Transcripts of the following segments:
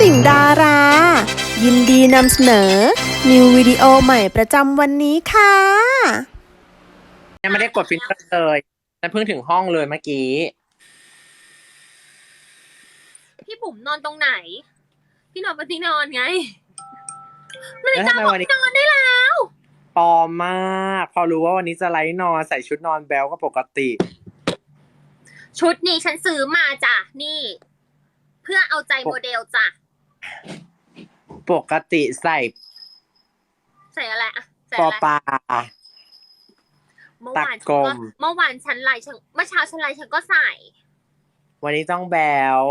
ติ่งดารา ยินดีนำเสนอ นิววิดีโอใหม่ประจำวันนี้ค่ะ ยังไม่ได้กดฟิลเตอร์เลยฉันเพิ่งถึงห้องเลยเมื่อกี้ พี่บุ๋มนอนตรงไหน พี่นอนบนที่นอนไงนาฬิแล้วกาทำไมบอกวันนี้ นอนได้แล้ว ปลอมมาก พอรู้ว่าวันนี้จะไลฟ์นอนใส่ชุดนอนแบลก็ปกติ ชุดนี้ฉันซื้อมาจ้ะ นี่ เพื่อเอาใจโมเดลจ้ะ ปกติใส่ใส่อะไรอะใส่ปออะไรปลา เมื่อวานตัดกลมฉันก็เมื่อวานฉันไลน์ฉันเมื่อเช้าฉันไลน์ฉันก็ใส่ วันนี้ต้องแบล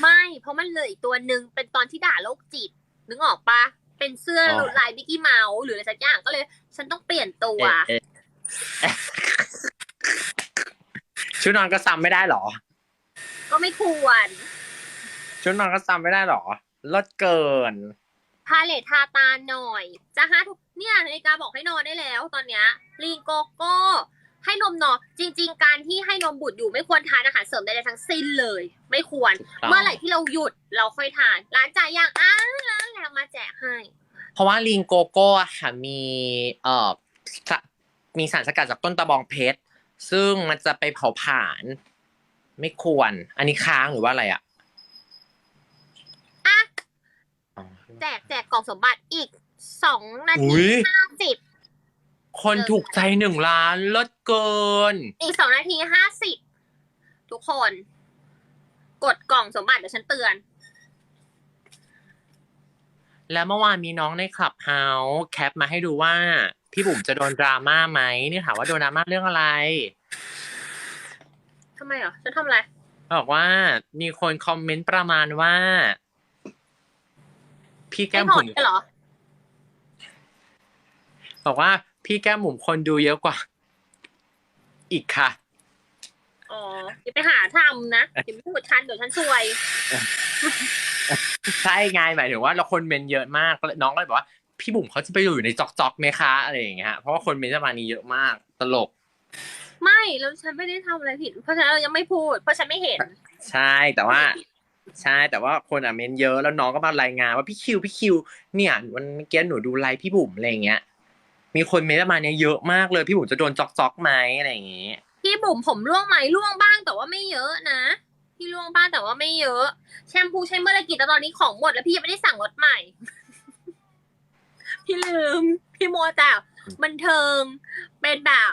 ไม่ เพราะมันเหลืออีกตัวหนึ่งเป็นตอนที่ด่าโรคจิต นึกออกปะเป็นเสื้อลายมิกกี้เมาส์หรืออะไรสักอย่างก็เลย ฉันต้องเปลี่ยนตัว เอ๊ะเอ๊ะชุดนอนก็ซ้ำไม่ได้หรอ ก็ไม่ควร ชุดนอนก็ซ้ำไม่ได้หรอลดเกิน พาเลททาตาหน่อย จะห้าทุกเนี่ยนาฬิกาบอกให้นอนได้แล้วตอนเนี้ยลีนโกโก้ให้นมนอนจริง ๆ การที่ให้นมบุตรอยู่ไม่ควรทานอาหารเสริมใดๆทั้งสิ้นเลย ไม่ควร ถูกต้อง เมื่อไหร่ที่เราหยุดเราค่อยทาน ร้านจ่ายยังอ้าวร้านแล้วมาแจกให้ เพราะว่าลีนโกโก้อะค่ะมีเอ่อสะมีสารสกัดจากต้นตะบองเพชร ซึ่งมันจะไปเผาผลาญไม่ควร อันนี้ค้างหรือว่าอะไรอะอะ อ๋อ แจกแจกกล่องสมบัติอีกสองนาอุ๊ทีย ห้าสิบ คนถูกใจหนึ่งล้านลดเกิน อีกสองนาทีห้าสิบทุกคน กดกล่องสมบัติเดี๋ยวฉันเตือน แล้วเมื่อวานมีน้องในคลับเฮาส์แคปมาให้ดูว่า พี่บุ๋มจะโดนดราม่าไหมนี่ถามว่าโดนดราม่าเรื่องอะไร ทำไมเหรอ ฉันทำอะไร บอกว่ามีคนคอมเมนต์ประมาณว่า พี่แก้ไม่มหอบุ๋ดมกันเหรอ บอกว่า พี่แก้มบุ๋มคนดูเยอะกว่า อีกค่ะ อ๋ออย่าไปหาทำนะอย่าไปพูดฉันเดี๋ยวฉันซวย ใช่ไงหมายถึงว่าเราคนเมนเยอะมากน้องก็เลยบอกว่าพี่บุ๋มเขาจะไปอยู่ในจอกจอกๆไหมคะอะไรอย่างเงี้ยเพราะว่าคนเมนจะมานี้เยอะมาก ตลก ไม่แล้วฉันไม่ได้ทำอะไรผิด เพราะฉะนั้นเรายังไม่พูด เพราะฉันไม่เห็น ใช่แต่ว่า ใช่แต่ว่าคนอะเมนเยอะแล้วน้องก็มารายงานว่าพี่คิวพี่คิว เนี่ยวันเมื่อกี้หนูดูไลฟ์พี่บุ๋มอะไรอย่างเงี้ย มีคนเมนประมาณเนี้ยเยอะมากเลยพี่บุ๋มจะโดนจอกจอกไหมอะไรอย่างเงี้ยพี่บุ๋มผมร่วงไหมร่วงบ้างแต่ว่าไม่เยอะนะพี่ร่วงบ้างแต่ว่าไม่เยอะ แชมพูใช้เมื่อไรกี่แต่ตอนนี้ของหมดแล้วพี่ยังไม่ได้สั่งรถใหม่ พี่ลืม พี่มัวแต่บันเทิงเป็นแบบ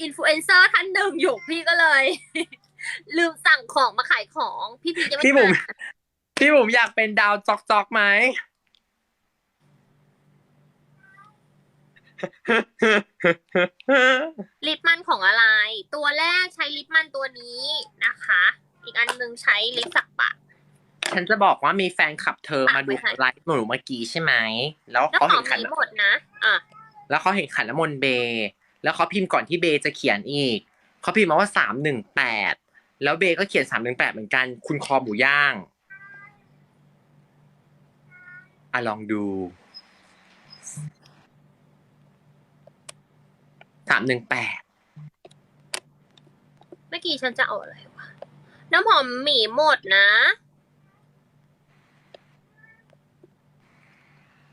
อินฟลูเอนเซอร์ท่านหนึ่งอยู่พี่ก็เลย ลืมสั่งของมาขายของพี่พีจะไม่พี่บุ๋มมาพี่บุ๋มอยากเป็นดาวจอกจอกๆไหม ลิปมันของอะไร ตัวแรกใช้ลิปมันตัวนี้นะคะ อีกอันหนึงใช้ลิปสักปะ ฉันจะบอกว่ามีแฟนคลับเธอฝากมาดูไว้ให้ ไลฟ์หนูเมื่อกี้ใช่ไหม แล้วแล้วเขาขอเห็งนขัน นี้หมดนะอะแล้วเขาเห็นขันน้ำมนต์เบย์แล้วเขาพิมพ์ก่อนที่เบย์จะเขียนอีก เขาพิมพ์มาว่าสามหนึ่งแปด แล้วเบย์ก็เขียนสามหนึ่งแปดเหมือนกัน คุณคอหมูย่างอะลองดูสามหนึ่งแปดเมื่อกี้ฉันจะเอาอะไรวะน้ำหอมหมีหมดนะ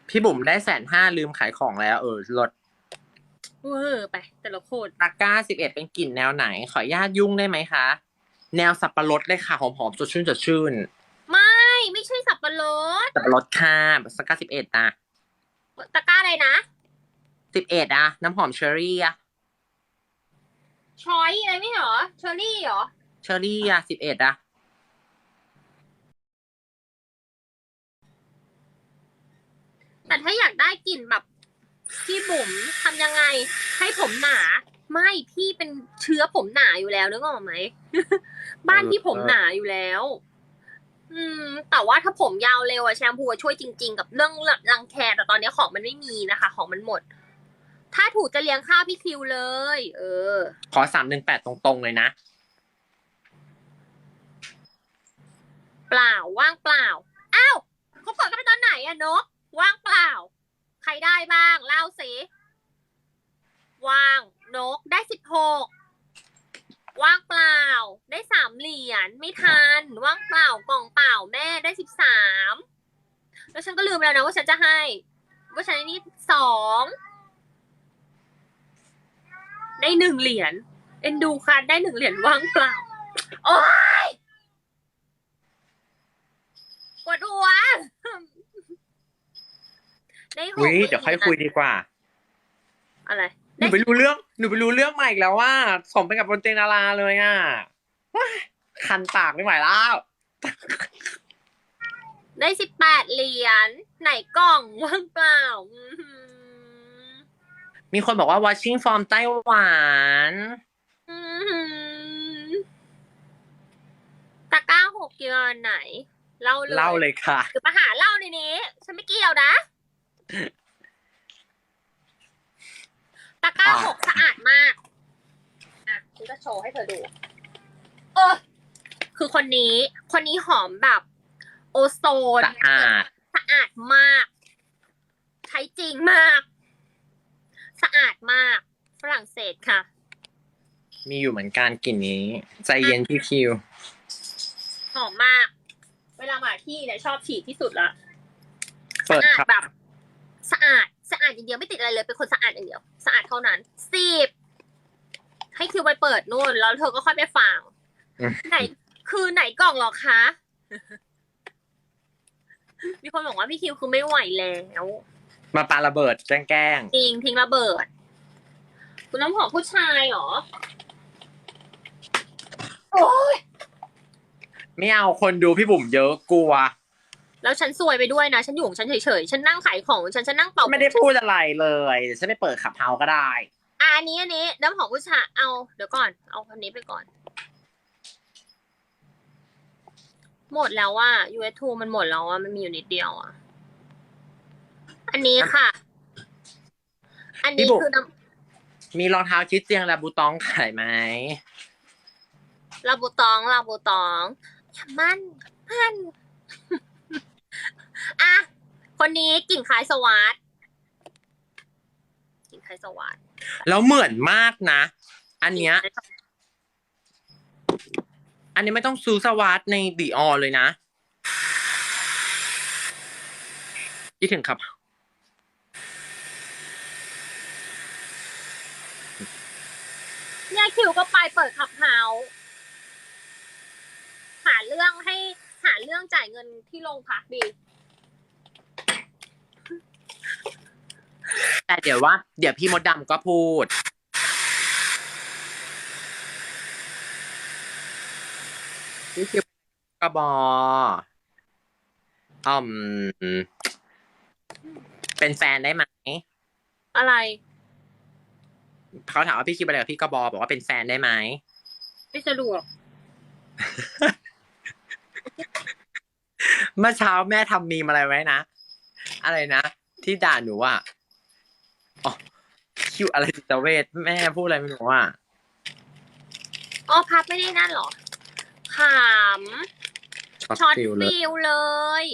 พี่บุ๋มได้แสนห้าลืมขายของแล้ว เออลดเวอร์ไป แต่ละคนตะกร้าสิบเอ็ดเป็นกลิ่นแนวไหน ขออนุญาตยุ่งได้ไหมคะ แนวสับปะรดเลยค่ะหอมๆสดชื่นสดชื่น ไม่ไม่ใช่สับปะรดสับปะรดค่ะสก้าสิบเอ็ดนะตะกร้าอะไรนะสิบเอ็ดอะน้ำหอมเชอรี่อะชอยอะไรไม่เหรอเชอรี่เหรอเชอรี่อะสิบเอ็ดอะแต่ถ้าอยากได้กลิ่นแบบพี่บุ๋มทำยังไง ให้ผมหนา ไม่พี่เป็นเชื้อผมหนาอยู่แล้วนึกออกไหมบ้านพี่ผมหนาอยู่แล้ว อืม แต่ว่าถ้าผมยาวเร็วอะแชมพูอะช่วยจริง ๆ กับเรื่องรังแคแต่ตอนนี้ของมันไม่มีนะคะ ของมันหมด ถ้าถูกจะเลี้ยงข้าวพี่คิวเลย เออ ขอสามหนึ่งแปดตรงๆเลยนะเปล่าว่างเปล่าอ้าวเขากดกันไปตอนไหนอะนกว่างเปล่า ใครได้บ้างเล่าสิว่าง นกได้สิบหกว่างเปล่า ได้สามเหรียญไม่ทัน ว่างเปล่ากล่องเปล่าแม่ได้สิบสามแล้วฉันก็ลืมไปแล้วนะว่าฉันจะให้ ว่าฉันนี่สองได้หนึ่งเหรียญเอ็นดูค่ะได้หนึ่งเหรียญว่างเปล่า โอ้ยปวดหัวได้หกวิเดี๋ยวค่อยคุยดีกว่า อะไร หนูไปรู้เรื่องหนูไปรู้เรื่องใหม่อีกแล้วว่าสมเป็นกับบนเตียงดาราเลยอะว้ายคันปากไม่ไหวแล้ว ได้สิบแปดเหรียญไหนกล่องว่างเปล่าอื้อหือมีคนบอกว่า watching from ไต้หวันอื้อหือตะกร้าหกเกียร์ไหน เล่าเลยเล่าเลยค่ะ คือมาหาเล่าในนี้ ฉันไม่เกี่ยวนะ ตะกร้า อะ หกสะอาดมาก อะฉันจะ โชว์ให้เธอดู เออ คือคนนี้ คนนี้หอมแบบ โอโซนสะอาดสะอาดมาก ใช้จริงมาก สะอาดมาก ฝรั่งเศสค่ะ มีอยู่เหมือนกันกลิ่นนี้ ใจเย็นพี่คิว หอมมาก เวลามาที่เนี่ยชอบฉีดที่สุดละเปิดสะอาดครับ แบบ สะอาด สะอาดอย่างเดียวไม่ติดอะไรเลย เป็นคนสะอาดอย่างเดียว สะอาดเท่านั้นสิบ ให้คิวไปเปิดนู่น แล้วเธอก็ค่อยไปฟังอืมไหน คือไหนกล่องหรอคะ มีคนบอกว่าพี่คิวคือไม่ไหวแล้วมาปาระเบิดแกล้งจริงทิ้งระเบิด คุณน้ำหอมผู้ชายเหรอโอ้ยๆไม่เอาคนดูพี่บุ๋มเยอะกลัว แล้วฉันซวยไปด้วยนะ ฉันอยู่ของฉันเฉยๆ ฉันนั่งขายของของฉันฉันนั่งเป่าไม่ได้พูดอะไรเลยเดี๋ยวฉันไปเปิดขับเฮาก็ได้ อะอันนี้อันนี้น้ำหอมผู้ชายเอา เดี๋ยวก่อน เอาคนนี้ไปก่อน หมดแล้วว่า US2 มันหมดแล้วอะมันมีอยู่นิดเดียวอะ อันนี้ค่ะ อันนี้พี่บุ๋ม คือน้มีรองเท้าคิดเตียงลาบูตองขายไหมำลาบูตองลาบูตองอย่ามันมันอะคนนี้กลิ่นคล้ายสวัสดกลิ่นคล้ายสวัสด แล้วเหมือนมากนะ อันเนี้ย อันนี้ไม่ต้องซื้อสวัสดในดีออเลยนะคิดถึงครับ เนี่ยคิวก็ไปเปิดขับเฮาส์หาเรื่องให้หาเรื่องจ่ายเงินที่โรงพักดี แต่เดี๋ยวว่า เดี๋ยวพี่มดดำก็พูดพี่คิวกระบออืมเป็นแฟนได้ไหม อะไร เขาถามว่าพี่คิวไปอะไรกับพี่กระบอบอกว่าเป็นแฟนได้ไหม ไม่สะดวก เมื่อเช้าแม่ทำมีมอะไรไว้นะ อะไรนะ ที่ด่าหนูอะอ๋อ คิวอะไรจิตเวทแม่พูดอะไรไม่รู้อะอ๋อพับไม่ได้นั่นเหรอขำช็อตฟิลเลยฟิลเลย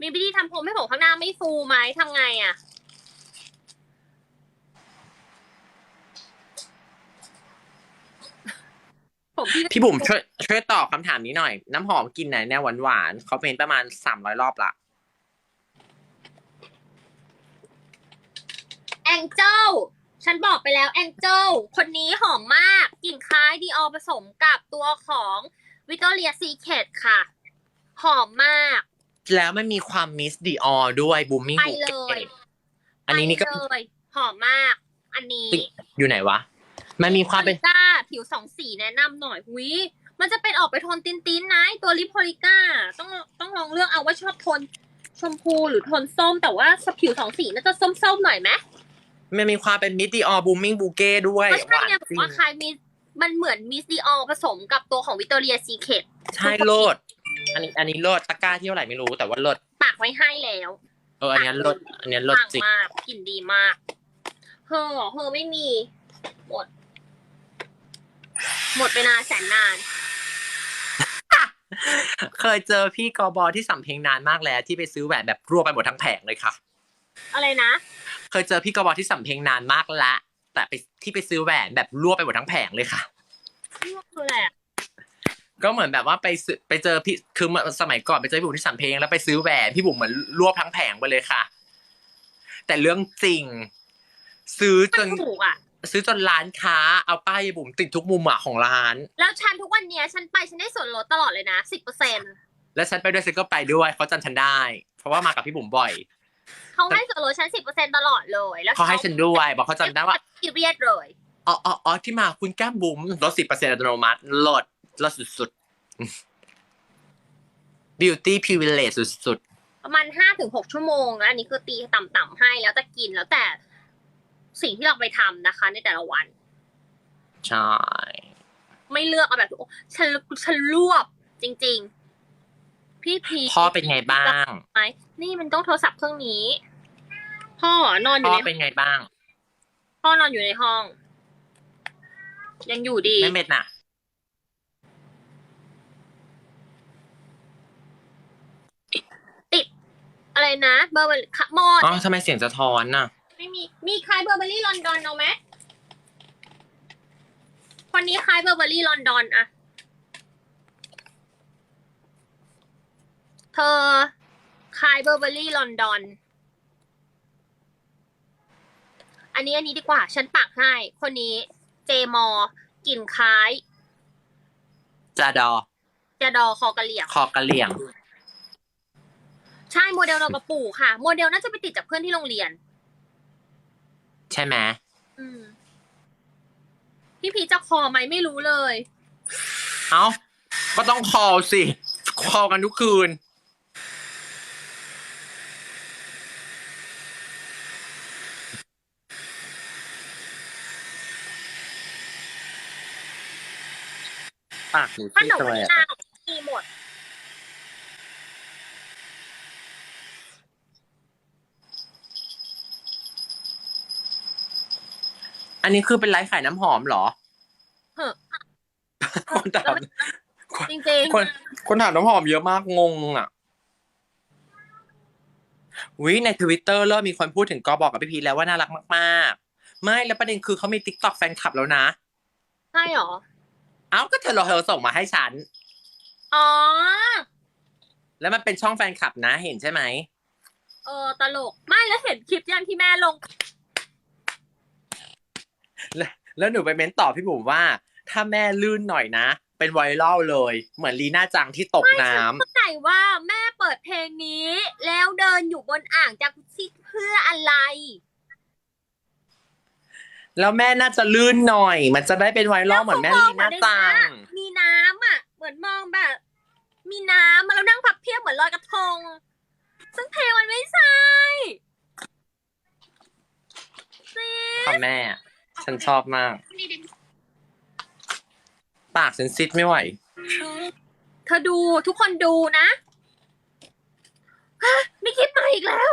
มีวิธีทำผมให้ผมข้างหน้าไม่ฟูไหมทำไงอะ่ะ ผมพี่พี่บุ๋มช่วยช่วยตอบคำถามนี้หน่อย น้ำหอมกลินไหนแนวหวานหวานๆเขาเป็นประมาณสามร้อยรอบละ แองเจิลฉันบอกไปแล้วแองเจิลคนนี้หอมมากกลิ่นคล้ายดีออผสมกับตัวของวิ c ตอเรียซีเคทค่ะ หอมมาก แล้วมันมีความมิสดีออด้วยบูมมิ่งไปเลย อันนี้นี่ก็ไปเลยหอมมาก อันนี้ อยู่ไหนวะ มันมีความเป็นก้าผิวสองสีแนะนำหน่อยวิมันจะเป็นออกไปโทนตินตินๆนะไอ้ตัวลิปโพลิก้าต้องต้องลองเลือกเอาว่าชอบโทนชมพูหรือโทนส้มแต่ว่าผิวสองสีน่าจะส้มๆหน่อยไหม มันมีความเป็นมิสดีออบูมมิ่งบูเก้ด้วยก็หใช่วานไงบอจริกงว่าคล้ายมิสมันเหมือนมิสดีออผสมกับตัวของวิ c ตอเรียซีเคทใช่โลด อันนี้อันนี้โลดตะกร้าที่เท่าไหร่ไม่รู้แต่ว่าโลดปากไว้ให้แล้วเอออันเนี้ยโลดอันเนี้ยโลดปังจริงมากกลิ่นดีมากเฮอเหรอเฮอไม่มีหมด หมดไปนานแสนนาน เคยเจอพี่กอบอที่สำเพ็งนานมากแล้ว ที่ไปซื้อแหวนแบบรวบไปหมดทั้งแผงเลยค่ะ อะไรนะ เคยเจอพี่กอบอที่สำเพ็งนานมากละ แต่ไปที่ไปซื้อแหวนแบบรวบไปหมดทั้งแผงเลยค่ะง่วงคืออะไรอะก็เหมือนแบบว่าไปซื้อไปเจอพี่คือเมื่อสมัยก่อนไปเจอพี่บุ๋มที่สำเพ็งแล้วไปซื้อแหวนพี่บุ๋มเหมือนรวบทั้งแผงไปเลยค่ะ แต่เรื่องจริง ซื้อจมันนถูกอะซื้อจนร้านค้าเอาป้ายยายบุ๋มติดทุกมุมอะของร้าน แล้วฉันทุกวันเนี้ยฉันไปฉันได้ส่วนลดตลอดเลยนะสิบเปอร์เซ็นแล้วฉันไปด้วยฉันก็ไปด้วยเขาจำฉันได้ เพราะว่ามากับพี่บุ๋มบ่อย เขาให้ส่วนลดฉันสิบเปอร์เซ็นตลอดเลย แล้วเขาให้ฉันด้วย บอกเขาจำได้ว่าซีเรียสเลยอ๋ออ๋ออ๋อที่มาคุณแก้มบุ๋มลดสิบเปอร์เซ็นต์อัตโนมัติลดลดสุดๆ beauty privilege สุดประมาณห้าถึงหกชั่วโมงนะอันนี้คือตีต่ำๆให้แล้วแต่กินแล้วแต่สิ่งที่เราไปทำนะคะ ในแต่ละวันๆใช่ ไม่เลือกเอาแบบโอ้ฉันฉันรวบจริง ๆ พี่พีพ่อเป็นไงบ้าง ไหมนี่มันต้องโทรศัพท์เครื่องนี้ พ่อนอนอพ่ยู่อในเป็นไงบ้าง พ่อนอนอยู่ในห้อง ยังอยู่ดี แม่เม็ดน่ะ อะไรนะเบอร์เบอร์ค่ะหมดอ๋อทำไมเสียงสะท้อนน่ะ ไม่มีมีคล้ายเบอร์เบอรี่ลอนดอนเอาไหมคนนี้คล้ายเบอร์เบอรี่ลอนดอนอะ เธอคล้ายเบอร์เบอรี่ลอนดอน อันนี้อันนี้ดีกว่า ฉันปักให้ คนนี้เจมอกลิ่นคล้าย จาดอ จะดอคอกระเหลี่ยง คอกระเหลี่ยง ใช่โมเดลเรากับปู่ค่ะ โมเดลน่าจะไปติดจากเพื่อนที่โรงเรียน ใช่ไหมอืม พี่พีชจะคอไหมไม่รู้เลย เอ้า ก็ต้องคอลสิ คอลกันทุกคืน ปากหนูขซีดนมทำไมมะอะนาวมีหมด อันนี้คือเป็นไลฟ์ขายน้ำหอมเหรอเฮ้อคนถามจริงคนคนถามน้ำหอมเยอะมากงงอะวิในทวิตเตอร์เริ่มมีคนพูดถึงกอบอกกับพี่พีชแล้วว่าน่ารักมาก ๆ ไม่แล้วประเด็นคือเขามีติ๊กต็อกแฟนคลับแล้วนะ ๆใช่หรอ เอ้าก็เธอเราเธอส่งมาให้ฉัน อ๋อ แล้วมันเป็นช่องแฟนคลับนะเห็นใช่ไหม เออตลก ไม่แล้วเห็นคลิปยังที่แม่ลงแล้วหนูไปเม้นตอบพี่บุ๋มว่า ถ้าแม่ลื่นหน่อยนะ เป็นไวรัลเลย เหมือนลีน่าจังที่ตกน้ำ เข้าใจว่าแม่เปิดเพลงนี้ แล้วเดินอยู่บนอ่างจากุซิเพื่ออะไร แล้วแม่น่าจะลื่นหน่อย มันจะได้เป็นไวรัลเหมือนแม่ลีน่าจังมีน้ำอะ เหมือนมองแบบ มีน้ำมาแล้วนั่งพับเพียบเหมือนลอยกระทง ซึ่งเพลงมันไม่ใช่สิค่ะแม่ ฉันชอบมาก ปากฉันซิดไม่ไหว เธอดูทุกคนดูนะฮะมีคลิปใหม่อีกแล้ว